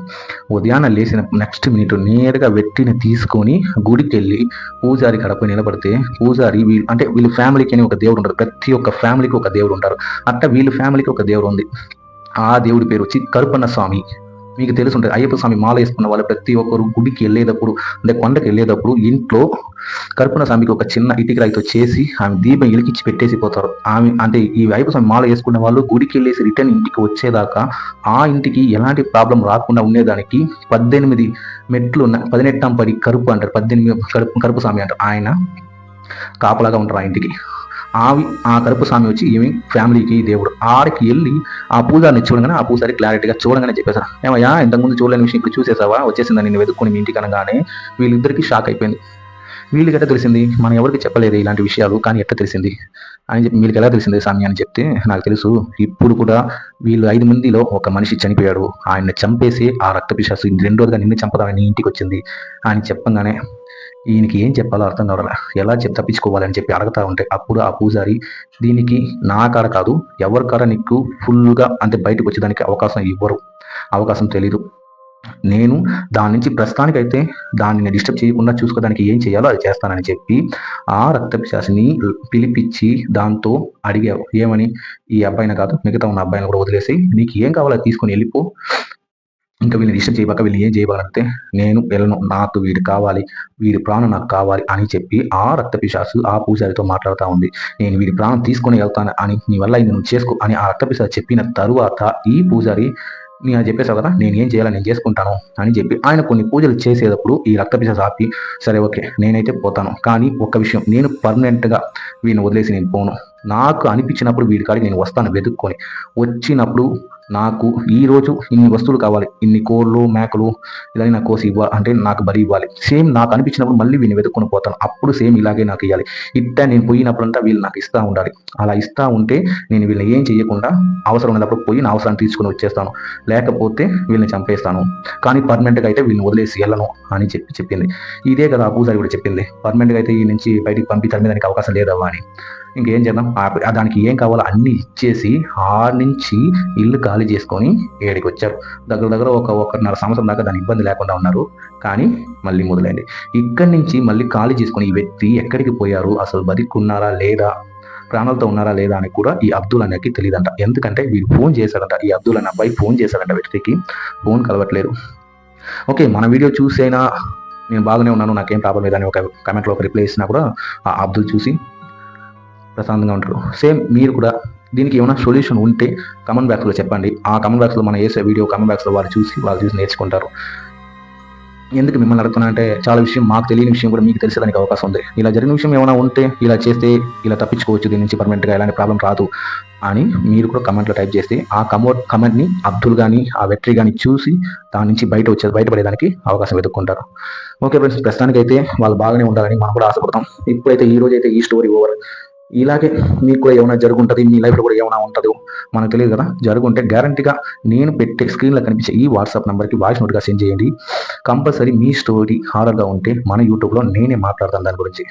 ఉదయాన్నే లేచిన నెక్స్ట్ మినిట్ నేరుగా వెట్టిని తీసుకొని గుడికి వెళ్ళి పూజారి కడప నిలబడితే పూజారి వీళ్ళు అంటే వీళ్ళ ఫ్యామిలీకి అని ఒక దేవుడు ఉంటారు. ప్రతి ఒక్క ఫ్యామిలీకి ఒక దేవుడు ఉంటారు. అట్ట వీళ్ళ ఫ్యామిలీకి ఒక దేవుడు ఉంది. ఆ దేవుడి పేరు వచ్చి కరుపన్న స్వామి మీకు తెలిసి ఉంటుంది అయ్యప్ప స్వామి మాల వేసుకున్న వాళ్ళు ప్రతి ఒక్కరు గుడికి వెళ్ళేటప్పుడు అంటే కొండకి వెళ్ళేటప్పుడు ఇంట్లో కరుపన్న స్వామికి ఒక చిన్న ఇటుక రాయితో చేసి ఆమె దీపం ఇలికిచ్చి పెట్టేసి పోతారు. ఆమె అంటే ఈ అయ్యప్ప స్వామి మాల వేసుకున్న వాళ్ళు గుడికి వెళ్ళేసి రిటర్న్ ఇంటికి వచ్చేదాకా ఆ ఇంటికి ఎలాంటి ప్రాబ్లం రాకుండా ఉండేదానికి పద్దెనిమిది మెట్లు ఉన్న పదినెట్టాం పడి కరుపు అంటారు. పద్దెనిమిది కరుపు కరుపు స్వామి అంటారు. ఆయన కాపలాగా ఉంటారు ఆ ఇంటికి. ఆవి ఆ కరుపు స్వామి వచ్చి ఈమె ఫ్యామిలీకి దేవుడు ఆడికి వెళ్ళి ఆ పూజారిని చూడగానే ఆ పూజారి క్లారిటీగా చూడగానే చెప్పేశారు. ఏమయ్యా ఇంతకుముందు చూడలేని విషయం ఇప్పుడు చూసేసావా వచ్చేసిందని నేను వెతుక్కుని మీ ఇంటికి అనగానే వీళ్ళిద్దరికి షాక్ అయిపోయింది. వీళ్ళకి ఎట్లా తెలిసింది? మనం ఎవరికి చెప్పలేదు ఇలాంటి విషయాలు కానీ ఎట్లా తెలిసింది? అని చెప్పి వీళ్ళకి ఎలా తెలిసింది స్వామి అని చెప్తే నాకు తెలుసు ఇప్పుడు కూడా వీళ్ళు ఐదు మందిలో ఒక మనిషి చనిపోయాడు. ఆయన చంపేసి ఆ రక్త పిశాసు రెండోదిగా నిన్ను చంపదామని నీ ఇంటికి వచ్చింది అని చెప్పంగానే ఈయనకి ఏం చెప్పాలో అర్థం కావాలా ఎలా చెప్ తప్పించుకోవాలని చెప్పి అడగతా ఉంటే అప్పుడు ఆ పూజారి దీనికి నా కాడ కాదు ఎవరి కాడ నీకు ఫుల్గా అంటే బయటకు వచ్చేదానికి అవకాశం ఇవ్వరు. అవకాశం తెలీదు. నేను దాని నుంచి ప్రస్తుతానికైతే దాన్ని డిస్టర్బ్ చేయకుండా చూసుకోవడానికి ఏం చేయాలో అది చేస్తానని చెప్పి ఆ రక్తపిశాసిని పిలిపించి దాంతో అడిగావు. ఏమని? ఈ అబ్బాయిని కాదు మిగతా ఉన్న అబ్బాయిని కూడా వదిలేసి నీకు ఏం కావాలో అది తీసుకొని వెళ్ళిపో. ఇంకా వీళ్ళని డిస్టర్బ్ చేయబాక వీళ్ళు ఏం చేయబాలంటే నేను వెళ్ళను నాకు వీడు కావాలి వీడి ప్రాణం నాకు కావాలి అని చెప్పి ఆ రక్త పిశాసు ఆ పూజారితో మాట్లాడుతూ ఉంది. నేను వీడి ప్రాణం తీసుకొని వెళ్తాను అని నీ వల్ల ఇది నువ్వు చేసుకో అని ఆ రక్త పిశాసు చెప్పిన తరువాత ఈ పూజారి నేను చెప్పేసావు కదా నేను ఏం చేయాలి నేను చేసుకుంటాను అని చెప్పి ఆయన కొన్ని పూజలు చేసేటప్పుడు ఈ రక్త పిశాసు ఆపి సరే ఓకే నేనైతే పోతాను. కానీ ఒక విషయం నేను పర్మనెంట్గా వీడిని వదిలేసి నేను పోను. నాకు అనిపించినప్పుడు వీడి కాడికి నేను వస్తాను వెతుక్కొని. వచ్చినప్పుడు నాకు ఈ రోజు ఇన్ని వస్తువులు కావాలి ఇన్ని కోళ్ళు మేకలు ఇలాగే నాకు కోసి ఇవ్వాలి అంటే నాకు బరి ఇవ్వాలి. సేమ్ నాకు అనిపించినప్పుడు మళ్ళీ వీడిని వెతుక్కొని పోతాను. అప్పుడు సేమ్ ఇలాగే నాకు ఇవ్వాలి ఇట్ట నేను పోయినప్పుడంతా వీళ్ళు నాకు ఇస్తూ ఉండాలి. అలా ఇస్తూ ఉంటే నేను వీళ్ళని ఏం చేయకుండా అవసరం ఉన్నప్పుడు పోయి నా అవసరాన్ని తీసుకొని వచ్చేస్తాను. లేకపోతే వీళ్ళని చంపేస్తాను. కానీ పర్మనెంట్గా అయితే వీళ్ళని వదిలేసి వెళ్ళను అని చెప్పి చెప్పింది. ఇదే కదా ఆ పూజారి కూడా చెప్పింది. పర్మనెంట్గా అయితే ఈ నుంచి బయటికి పంపించడానికి అవకాశం లేదవ్వా అని ఇంకేం చేద్దాం? ఆ- దానికి ఏం కావాలో అన్ని ఇచ్చేసి ఆరు నుంచి ఇల్లు ఖాళీ చేసుకొని ఏడికి వచ్చారు. దగ్గర దగ్గర ఒక ఒకటిన్నర సంవత్సరం దాకా దాని ఇబ్బంది లేకుండా ఉన్నారు. కానీ మళ్ళీ మొదలైంది. ఇక్కడి నుంచి మళ్ళీ ఖాళీ చేసుకొని ఈ వ్యక్తి ఎక్కడికి పోయారు? అసలు బతికున్నారా లేదా? ప్రాణాలతో ఉన్నారా లేదా అని కూడా ఈ అబ్దుల్ అనేకి తెలియదంట ఎందుకంటే వీడు ఫోన్ చేశాడంట. ఈ అబ్దుల్ అనే అబ్బాయి ఫోన్ చేశాడంట వ్యక్తికి. ఫోన్ కలవట్లేదు. ఓకే మన వీడియో చూసైనా నేను బాగానే ఉన్నాను. నాకేం ప్రాబ్లం లేదని ఒక కమెంట్లో ఒక రిప్లై ఇచ్చినా కూడా ఆ అబ్దుల్ చూసి ప్రశాంతంగా ఉంటారు. సేమ్ మీరు కూడా దీనికి ఏమైనా సొల్యూషన్ ఉంటే కమెంట్ బాక్స్లో చెప్పండి. ఆ కమెంట్ బాక్స్లో మనం వేసే వీడియో కమెంట్ బాక్స్లో వాళ్ళు చూసి వాళ్ళు చూసి నేర్చుకుంటారు. ఎందుకు మిమ్మల్ని అడుగుతున్నా అంటే చాలా విషయం మాకు తెలియని విషయం కూడా మీకు తెలిసేదానికి అవకాశం ఉంది. ఇలా జరిగిన విషయం ఏమైనా ఉంటే ఇలా చేస్తే ఇలా తప్పించుకోవచ్చు దీని నుంచి పర్మనెంట్గా ఎలాంటి ప్రాబ్లం రాదు అని మీరు కూడా కమెంట్లో టైప్ చేస్తే ఆ కమో కమెంట్ని అబ్దుల్ కానీ ఆ వెట్రీ కానీ చూసి దాని నుంచి బయట వచ్చే బయటపడేదానికి అవకాశం వెతుక్కుంటారు. ఓకే ఫ్రెండ్స్ ప్రస్తుతానికి అయితే వాళ్ళు బాగానే ఉండాలని మనం కూడా ఆశపడతాం. ఇప్పుడైతే ఈ రోజు అయితే ఈ స్టోరీ ఓవర్ ఇలాగే మీకు కూడా ఏమైనా జరుగుంటుంది మీ లైఫ్లో కూడా ఏమైనా ఉంటుందో మనకు తెలియదు కదా. జరుగుంటే గ్యారంటీగా నేను పెట్టే స్క్రీన్లో కనిపించే ఈ వాట్సాప్ నెంబర్కి వాయిస్ నోట్గా సెండ్ చేయండి. కంపల్సరీ మీ స్టోరీ హారర్గా ఉంటే మన యూట్యూబ్లో నేనే మాట్లాడతాను దాని గురించి.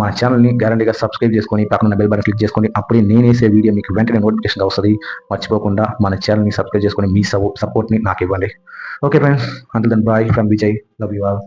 మన ఛానల్ని గ్యారంటీగా సబ్స్క్రైబ్ చేసుకొని పక్కన బెల్ బటన్ క్లిక్ చేసుకొని అప్పుడే నేను వేసే వీడియో మీకు వెంటనే నోటిఫికేషన్ వస్తుంది. మర్చిపోకుండా మన ఛానల్ని సబ్స్క్రైబ్ చేసుకొని మీ సపోర్ట్ని నాకు ఇవ్వండి. Okay friends until then bye from Vijay love you all